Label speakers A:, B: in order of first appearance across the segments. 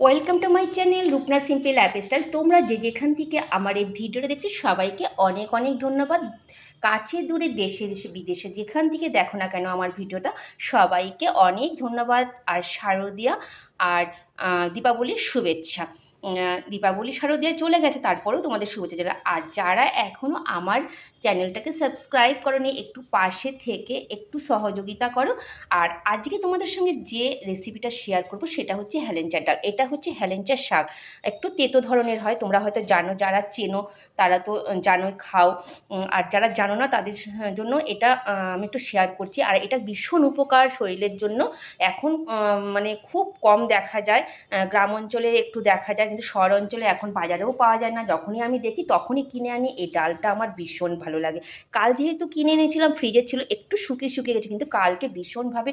A: Welcome to my channel Rupna simple lifestyle তোমরা যে যেখান থেকে আমার এই ভিডিওটা দেখছ, সবাইকে অনেক অনেক ধন্যবাদ। কাছে দূরে দেশে দেশে, বিদেশে যেখান থেকে দেখো না কেন আমার ভিডিওটা, সবাইকে অনেক ধন্যবাদ। আর শারদিয়া আর দীপাবলির শুভেচ্ছা। দীপাবলি শারদিয়া চলে গেছে, তারপরেও তোমাদের শুভেচ্ছা যারা আর যারা এখনও আমার চ্যানেলটাকে সাবস্ক্রাইব করনি, একটু পাশে থেকে একটু সহযোগিতা করো। আর আজকে তোমাদের সঙ্গে যে রেসিপিটা শেয়ার করব, সেটা হচ্ছে হেলেঞ্চার ডাল। এটা হচ্ছে হেলেঞ্চার শাক। একটু তেতো ধরনের হয়, তোমরা হয়তো জানো, যারা চেনো, তারা তো জানোই, খাও। আর যারা জানো না, তাদের জন্য এটা আমি একটু শেয়ার করছি। আর এটা ভীষণ উপকার শরীরের জন্য। এখন মানে খুব কম দেখা যায়। গ্রাম অঞ্চলে একটু দেখা যায় কিন্তু শহর অঞ্চলে এখন বাজারেও পাওয়া যায় না। যখনই আমি দেখি তখনই কিনে আনি। এই ডালটা আমার ভীষণ ভালো লাগে। কাল যেহেতু কিনে এনেছিলাম, ফ্রিজে ছিল, একটু শুকিয়ে শুকিয়ে গেছে, কিন্তু কালকে ভীষণভাবে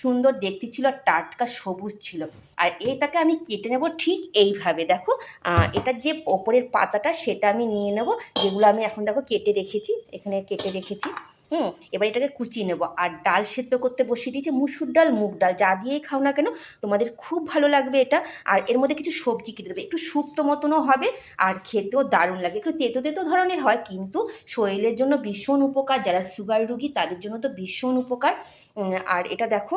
A: সুন্দর দেখতে ছিল আর টাটকা সবুজ ছিল। আর এটাকে আমি কেটে নেব ঠিক এইভাবে, দেখো। এটার যে ওপরের পাতাটা, সেটা আমি নিয়ে নেব, যেগুলো আমি এখন দেখো কেটে রেখেছি। এখানে কেটে রেখেছি। হুম এবার এটাকে কুচিয়ে নেব। আর ডাল সেদ্ধ করতে বসিয়ে দিয়েছি মুসুর ডাল মুগ ডাল যা দিয়েই খাও না কেন তোমাদের খুব ভালো লাগবে এটা। আর এর মধ্যে কিছু সবজি কেটে দেবে একটু শুক্তো মতনও হবে আর খেতেও দারুণ লাগে। একটু তেতো তেতো ধরনের হয় কিন্তু শরীরের জন্য ভীষণ উপকার। যারা সুগার রুগী তাদের জন্য তো ভীষণ উপকার। আর এটা দেখো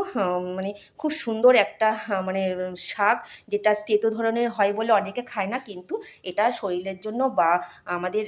A: মানে খুব সুন্দর একটা আহ, মানে শাক যেটা তেতো ধরনের হয় বলে অনেকে খায় না কিন্তু এটা শরীরের জন্য বা আমাদের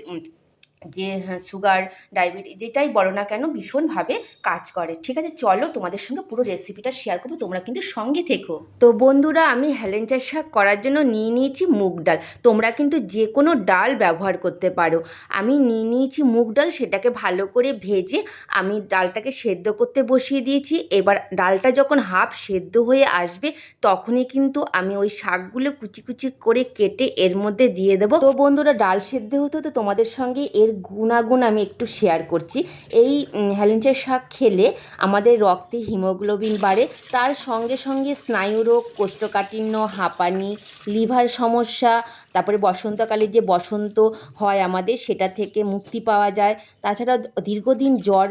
A: যে সুগার ডায়াবেটিস যেটাই বলো না কেন ভীষণভাবে কাজ করে। ঠিক আছে, চলো তোমাদের সঙ্গে পুরো রেসিপিটা শেয়ার করব, তোমরা কিন্তু সঙ্গে থেকো। তো বন্ধুরা, আমি হেলেঞ্চার শাক করার জন্য নিয়ে নিয়েছি মুগ ডাল। তোমরা কিন্তু যে কোনো ডাল ব্যবহার করতে পারো। আমি নিয়ে নিয়েছি মুগ ডাল, সেটাকে ভালো করে ভেজে আমি ডালটাকে সেদ্ধ করতে বসিয়ে দিয়েছি। এবার ডালটা যখন হাফ সেদ্ধ হয়ে আসবে, তখনই কিন্তু আমি ওই শাকগুলো কুচি কুচি করে কেটে এর মধ্যে দিয়ে দেবো। তো বন্ধুরা, ডাল সেদ্ধ হতে হতে তোমাদের সঙ্গে এর গুণাগুণ আমি একটু শেয়ার করছি। এই উম, হেলেঞ্চার শাক খেলে আমাদের রক্তে হিমোগ্লোবিন বাড়ে। তার সঙ্গে সঙ্গে স্নায়ুরোগ কোষ্ঠকাঠিন্য হাঁপানি লিভার সমস্যা তারপরে বসন্তকালে যে বসন্ত হয় আমাদের সেটা থেকে মুক্তি পাওয়া যায়। তাছাড়া দীর্ঘদিন জ্বর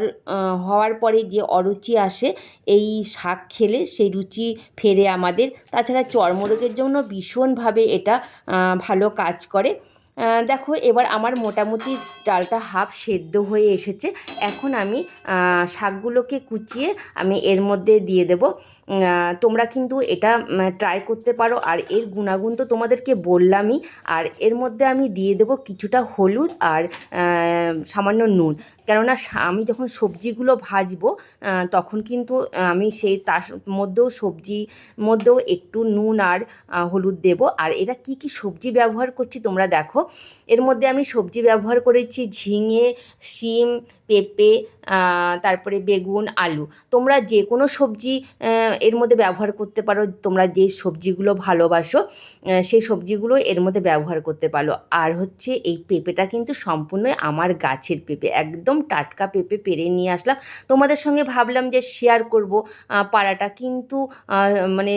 A: হওয়ার পরে যে অরুচি আসে এই শাক খেলে সেই রুচি ফেরে আমাদের। তাছাড়া চর্মরোগের জন্য ভীষণভাবে এটা ভালো কাজ করে। দেখো, এবার আমার মোটামুটি ডালটা হাফ সেদ্ধ হয়ে এসেছে। এখন আমি শাকগুলোকে কুচিয়ে আমি এর মধ্যে দিয়ে দেবো। তোমরা কিন্তু এটা ট্রাই করতে পারো। আর এর গুণাগুণ তো তোমাদেরকে বললামই। আর এর মধ্যে আমি দিয়ে দেবো কিছুটা হলুদ আর সামান্য নুন। কেননা আমি যখন সবজিগুলো ভাজবো তখন কিন্তু আমি সেই তার মধ্যেও সবজি, মধ্যেও একটু নুন আর হলুদ দেব। আর এরা কি কি সবজি ব্যবহার করছি তোমরা দেখো। এর মধ্যে আমি সবজি ব্যবহার করেছি, ঝিঙে, শিম, পেঁপে তারপরে বেগুন, আলু। তোমরা যে কোনো সবজি এর মধ্যে ব্যবহার করতে পারো। তোমরা যে সবজিগুলো ভালোবাসো সেই সবজিগুলো এর মধ্যে ব্যবহার করতে পারো। আর হচ্ছে এই পেঁপেটা কিন্তু সম্পূর্ণই আমার গাছের পেঁপে। একদম টাটকা পেঁপে পেরে নিয়ে আসলাম। তোমাদের সঙ্গে ভাবলাম যে শেয়ার করব পাড়াটা। কিন্তু মানে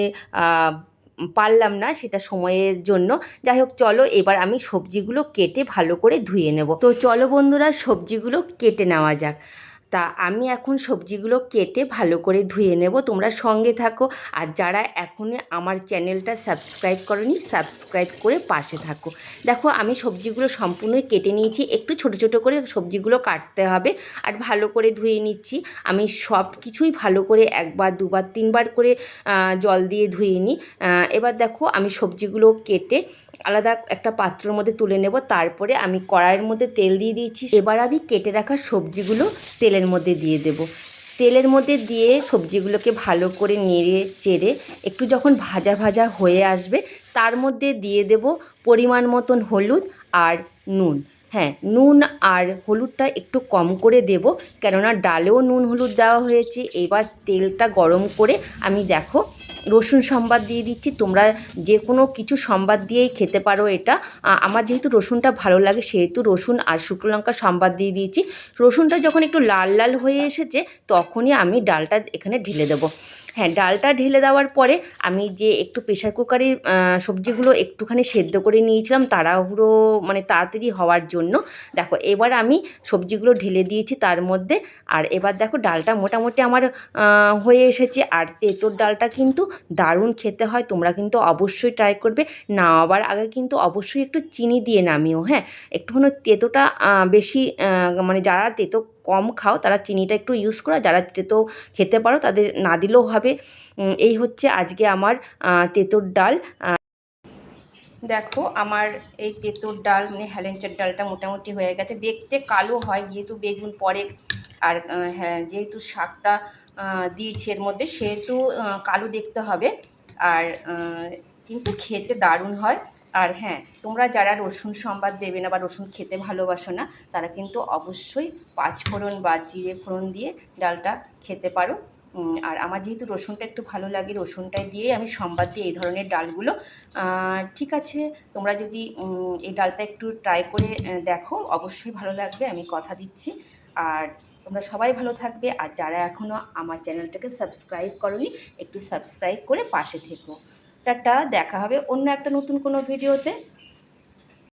A: পারলাম না সেটা সময়ের জন্য। যাই হোক, চলো এবার আমি সবজিগুলো কেটে ভালো করে ধুয়ে নেব। তো চলো বন্ধুরা, সবজিগুলো কেটে নেওয়া যাক। তা আমি এখন সবজিগুলো কেটে ভালো করে ধুয়ে নেব। তোমরা সঙ্গে থাকো। আর যারা এখনই আমার চ্যানেলটা সাবস্ক্রাইব করনি, সাবস্ক্রাইব করে পাশে থাকো। দেখো, আমি সবজিগুলো সম্পূর্ণই কেটে নিয়েছি। একটু ছোট ছোট করে সবজিগুলো কাটতে হবে আর ভালো করে ধুয়ে নিচ্ছি। আমি সব কিছুই ভালো করে একবার, দুবার, তিনবার করে জল দিয়ে ধুয়ে নিই। এবার দেখো, আমি সবজিগুলো কেটে আলাদা একটা পাত্রের মধ্যে তুলে নেব। তারপরে আমি কড়াইয়ের মধ্যে তেল দিয়ে দিয়েছি। এবার আমি কেটে রাখা সবজিগুলো তেলের মধ্যে দিয়ে দেব। তেলের মধ্যে দিয়ে সবজিগুলোকে ভালো করে নেড়ে চেড়ে একটু যখন ভাজা ভাজা হয়ে আসবে, তার মধ্যে দিয়ে দেব পরিমাণ মতন হলুদ আর নুন। হ্যাঁ নুন আর হলুদটা একটু কম করে দেব, কেননা ডালেও নুন হলুদ দেওয়া হয়েছে। এবার তেলটা গরম করে আমি দেখো রসুন সম্বাদ দিয়ে দিচ্ছি। তোমরা যে কোনো কিছু সম্বাদ দিয়েই খেতে পারো এটা। আমার যেহেতু রসুনটা ভালো লাগে, সেহেতু রসুন আর শুকনো লঙ্কা সম্বাদ দিয়ে দিয়েছি। রসুনটা যখন একটু লাল লাল হয়ে এসেছে, তখনই আমি ডালটা এখানে ঢেলে দেবো। হ্যাঁ ডালটা ঢেলে দেওয়ার পরে আমি যে একটু প্রেশার কুকারে সবজিগুলো একটুখানি সেদ্ধ করে নিয়েছিলাম তাড়াহুড়ো মানে তাড়াতাড়ি হওয়ার জন্য। দেখো, এবার আমি সবজিগুলো ঢেলে দিয়েছি তার মধ্যে। আর এবার দেখো, ডালটা মোটামুটি আমার হয়ে এসেছে। আর তেঁতোর ডালটা কিন্তু দারুণ খেতে হয়, তোমরা কিন্তু অবশ্যই ট্রাই করবে। নামাবার আগে কিন্তু অবশ্যই একটু চিনি দিয়ে নামিও হ্যাঁ? একটুখানি তেঁতোটা বেশি মানে যারা তেঁতো কম খাও, তারা চিনিটা একটু ইউজ করো। যারা তেঁতো খেতে পারো, তাদের না দিলেও হবে। এই হচ্ছে আজকে আমার তেঁতোর ডাল। দেখো, আমার এই তেঁতোর ডাল মানে হেলেঞ্চার ডালটা মোটামুটি হয়ে গেছে। দেখতে কালো হয়, যেহেতু বেগুন পরে, আর হ্যাঁ যেহেতু শাকটা দিয়েছি। এর মধ্যে সেহেতু কালো দেখতে হবে। আর কিন্তু খেতে দারুণ হয়। আর হ্যাঁ তোমরা যারা রসুন সম্বাদ দেবে না বা রসুন খেতে ভালোবাসো না, তারা কিন্তু অবশ্যই পাঁচ ফোড়ন বা জিরে ফোড়ন দিয়ে ডালটা খেতে পারো। আর আমার যেহেতু রসুনটা একটু ভালো লাগে, রসুনটাই দিয়ে আমি সম্বাদ দিয়ে এই ধরনের ডালগুলো ঠিক আছে, তোমরা যদি এই ডালটা একটু ট্রাই করে দেখো, অবশ্যই ভালো লাগবে, আমি কথা দিচ্ছি। আর তোমরা সবাই ভালো থাকবে আর যারা এখনও আমার চ্যানেলটাকে সাবস্ক্রাইব করনি, একটু সাবস্ক্রাইব করে পাশে থেকো। টাটা, দেখা হবে অন্য একটা নতুন কোনো ভিডিওতে।